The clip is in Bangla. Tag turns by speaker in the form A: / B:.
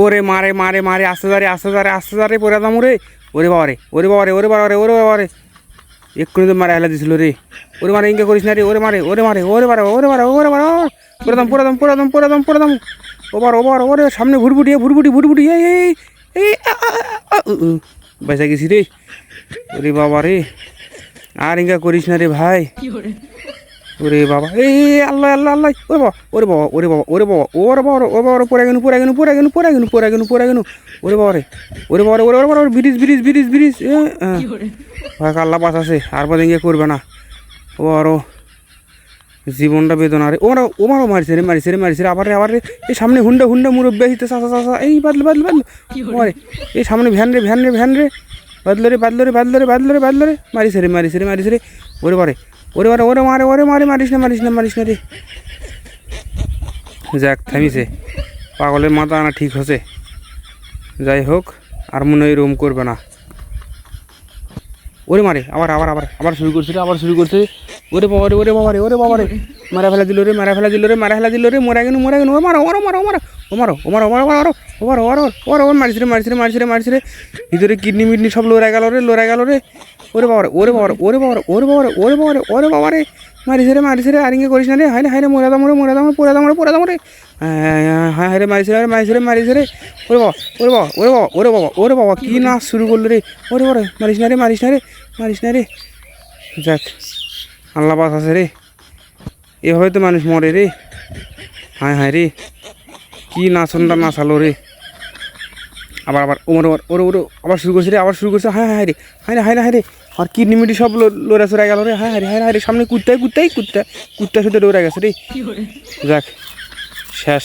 A: ওরে? মারে মারে মারে আস্তে দাঁড়ে আস্তে দাঁড়ে আস্তে দাঁড়ে পরে দাম ওরে। ওরে বাবা রে ওরে বাবা রে ওরে বাবা রে ওরে বাবা রে এক্ষুনি তো মারে হেলা দিছিল রে। ওরে মারে ইঙ্গে করিস না রে ওরে মারে ওরে মারে ওরে মারে ওরে মারে ওরে মারে পুরো দাম পুরো দাম পুরো দাম পুরো দাম পুরো দাম ওবার ওবার ওরে সামনে ভুরভুটিয়ে ভুরভুটি ভুরভুটি এই এই। বেঁচে গেছি রে। ওরে বাবা রে আর ইঙ্গা করিস না রে ভাই। ওরে বাবা এই আল্লাহ আল্লাহ আল্লাহ ওরে বাবা ওরে বাবা ওরে বাবা ওরে বাবা ওরে বাবা ওরে বাবা ওরে পড়ে গেনু পড়ে গেনু পড়ে গেনু পড়ে গেনু পড়ে গেনু পড়ে গেনু ওরে বাবা রে ওরে বাবা রে ওরে বাবা ব্রিজ ব্রিজ ব্রিজ ব্রিজ। ভাই আল্লাহ বাস আছে আর পর ইঙ্গে করবে না। ও আরও জীবনটা বেদনা রে। ওরা ওমারও মারিছে রে মারিছে রে মারিছে রে আবার রে আবার রে। এই সামনে হুন্ডা হুন্ডা মুরব্বী আহিতে চাচা চাচা এই বাদল বাদল বাদল। ওরে এই সামনে ভ্যান রে ভ্যান রে ভ্যান রে। বাদলো রে বাদলো রে বাদলো রে বাদলো রে বাদলো রে মারিছে রে মারিছে রে মারিছে রে। ওরে বারে ওরে ওরে ওরে, মারে ওরে, মারে, মারিস না মারিস না মারিস না রে। যাক, থামিছে। পাগলের মাথা আনা ঠিক হচ্ছে। যাই হোক, আর মনে হয় রুম করবে না। ওরে মারে, আবার আবার আবার আবার শুরু করছে আবার শুরু করছে। ওরে বাবা রে ওরে বাবা রে ওরে বাবা রে মারা ফেলা দিল রে মারা ফেলা দিল রে মারা ফেলা দিল রে মরা গেল মরা গেল ও মারো ওমারো মারো মারো ও মারো ও মারো মারো মারো ওমারো ওমারো ওমারো ওমারো মারিস রে মারিস রে মারিস রে মারিস রে ভিতরে কিডনি মিডনি সব লোরা গেল রে লোরা গেল রে ওরে বাবা রে ওরে বাবা ওরে বাবা ওরে বাবা ওরে বাবা রে ওরে বাবা রে মারিস রে মারিস রে আরিঙ্গে করিস না রে হাই রে হাই রে মোরা দাম রে মোরা দাম পোড়া দাম রে পোড়া দাম রে হ্যাঁ হ্যাঁ রে মারিস রে মারিস রে মারিস রে ওরে বাবা ওরে বাবা ওরে বাবা ওরে বাবা ওরে বাবা কি নাচ শুরু করল রে ওরে বাবা মারিস না রে মারিস না রে মারিস না রে যাক আল্লাহ বাস আছে রে। এভাবে তো মানুষ মরে রে। হায় হায় রে। কি নাচনটা নাচালো রে। আবার আবার ওমর ওমর ওরে ওরে আবার শুরু করছে রে আবার শুরু করছে। হায় হায় রে। হায় রে হায় রে হায় রে। আর কি নিমিটি সব লোরা সরে গেল রে। হায় হায় রে হায় রে, হায় রে। সামনে কুত্তায় কুত্তাই কুত্তা কুত্তার সাথে ডোরা গেছে রে। যাক শেষ।